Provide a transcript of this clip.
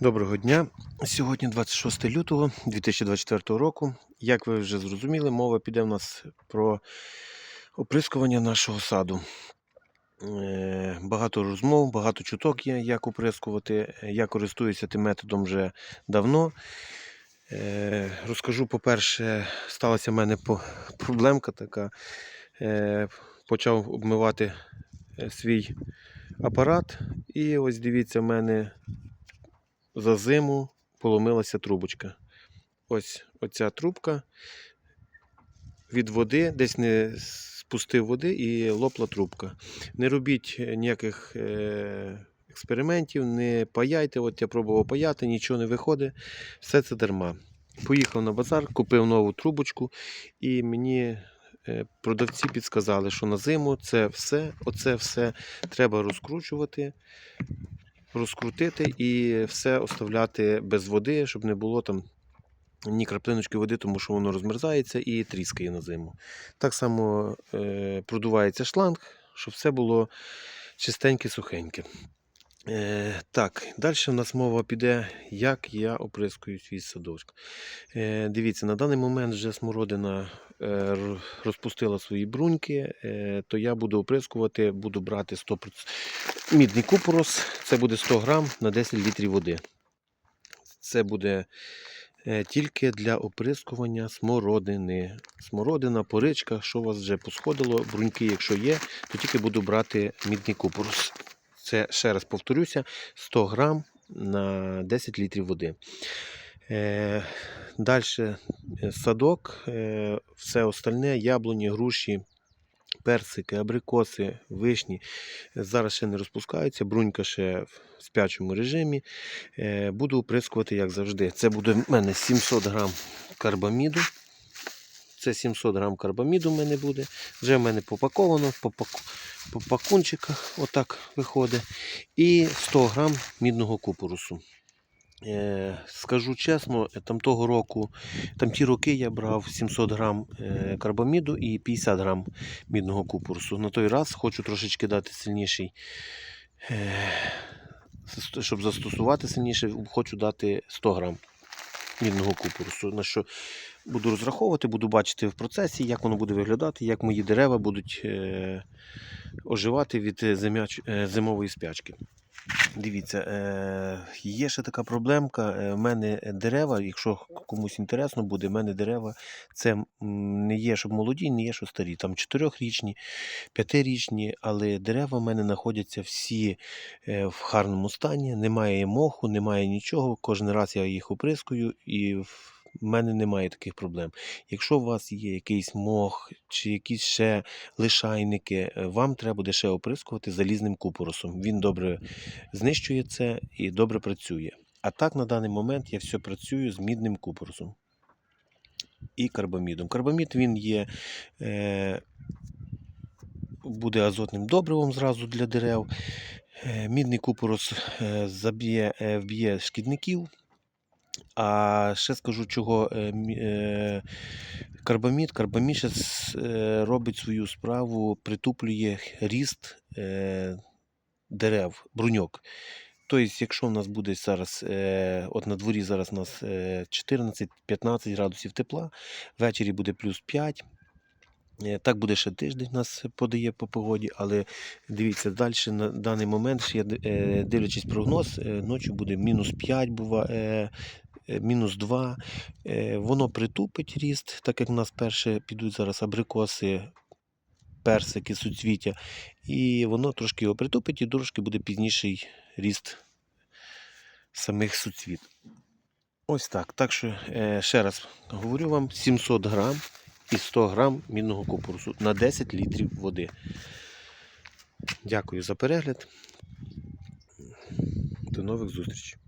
Доброго дня. Сьогодні 26 лютого 2024 року. Як ви вже зрозуміли, мова піде в нас про оприскування нашого саду. Е, Багато розмов, багато чуток є, як оприскувати. Я користуюся тим методом вже давно. Е, Розкажу, по-перше, сталася в мене проблемка така. Е, Почав обмивати свій апарат, і ось дивіться, в мене за зиму поломилася трубочка. Ось оця трубка від води, десь не спустив води і лопла трубка. Не робіть ніяких е, експериментів, не паяйте. От я пробував паяти, нічого не виходить. Все це дарма. Поїхав на базар, купив нову трубочку, і мені е, продавці підказали, що на зиму це все, оце все треба розкручувати розкрутити і все оставляти без води, щоб не було там ні краплиночки води, тому що воно розмерзається і тріскає на зиму. Так само е, продувається шланг, щоб все було чистеньке, сухеньке. Е, так, далі в нас мова піде, як я оприскую свій садочок. Е, дивіться, на даний момент вже смородина е, розпустила свої бруньки, е, то я буду оприскувати, буду брати 100%. Мідний купорос, це буде 100 грам на 10 літрів води. Це буде е, тільки для оприскування смородини. Смородина, поричка, що у вас вже посходило, бруньки, якщо є, то тільки буду брати мідний купорос. Це, ще раз повторюся, 100 грам на 10 літрів води. Е, Далі садок, е, все остальне, яблуні, груші, персики, абрикоси, вишні. Зараз ще не розпускаються, брунька ще в спячому режимі. Е, Буду оприскувати, як завжди. Це буде в мене 700 грам карбаміду. Це 700 грам карбаміду в мене буде. Вже в мене попаковано по, паку, по пакунчиках, отак виходить. І 100 грам мідного купорусу. Е, скажу чесно, там того року, там ті роки я брав 700 грам е, карбаміду і 50 грам мідного купорусу. На той раз хочу трошечки дати сильніший, е, щоб застосувати сильніше, хочу дати 100 грам мідного купорусу. На що буду розраховувати, буду бачити в процесі, як воно буде виглядати, як мої дерева будуть е, оживати від е, е, зимової спячки. Дивіться, е, є ще така проблемка. е, В мене дерева, якщо комусь інтересно буде, в мене дерева це не є, щоб молоді, не є, що старі. Там чотирьохрічні, п'ятирічні, але дерева в мене знаходяться всі е, в гарному стані, немає моху, немає нічого. Кожен раз я їх оприскую і в мене немає таких проблем. Якщо у вас є якийсь мох чи якісь ще лишайники, е, вам треба буде ще оприскувати залізним купоросом. Він добре знищує це і добре працює. А так на даний момент я все працюю з мідним купоросом і карбамідом. Карбамід він є, е, буде азотним добривом зразу для дерев. Е, мідний купорос е, заб'є, вб'є шкідників. А ще скажу, чого е, е, карбамід. Карбамід е, робить свою справу, притуплює ріст дерев, бруньок. Тобто, якщо в нас буде зараз, от на дворі зараз у нас е, 14-15 градусів тепла, ввечері буде плюс 5. Е, Так буде ще тиждень нас подає по погоді, але дивіться, далі на даний момент, ще дивлячись прогноз, ночі буде мінус 5, буває, е, мінус 2. Е, Воно притупить ріст, так як в нас перше підуть зараз абрикоси, персики, суцвіття, і воно трошки його притупить і трошки буде пізніший ріст самих суцвіт. Ось так. Так що е, ще раз говорю вам: 700 грам і 100 грам мідного купорусу на 10 літрів води. Дякую за перегляд. До нових зустрічей.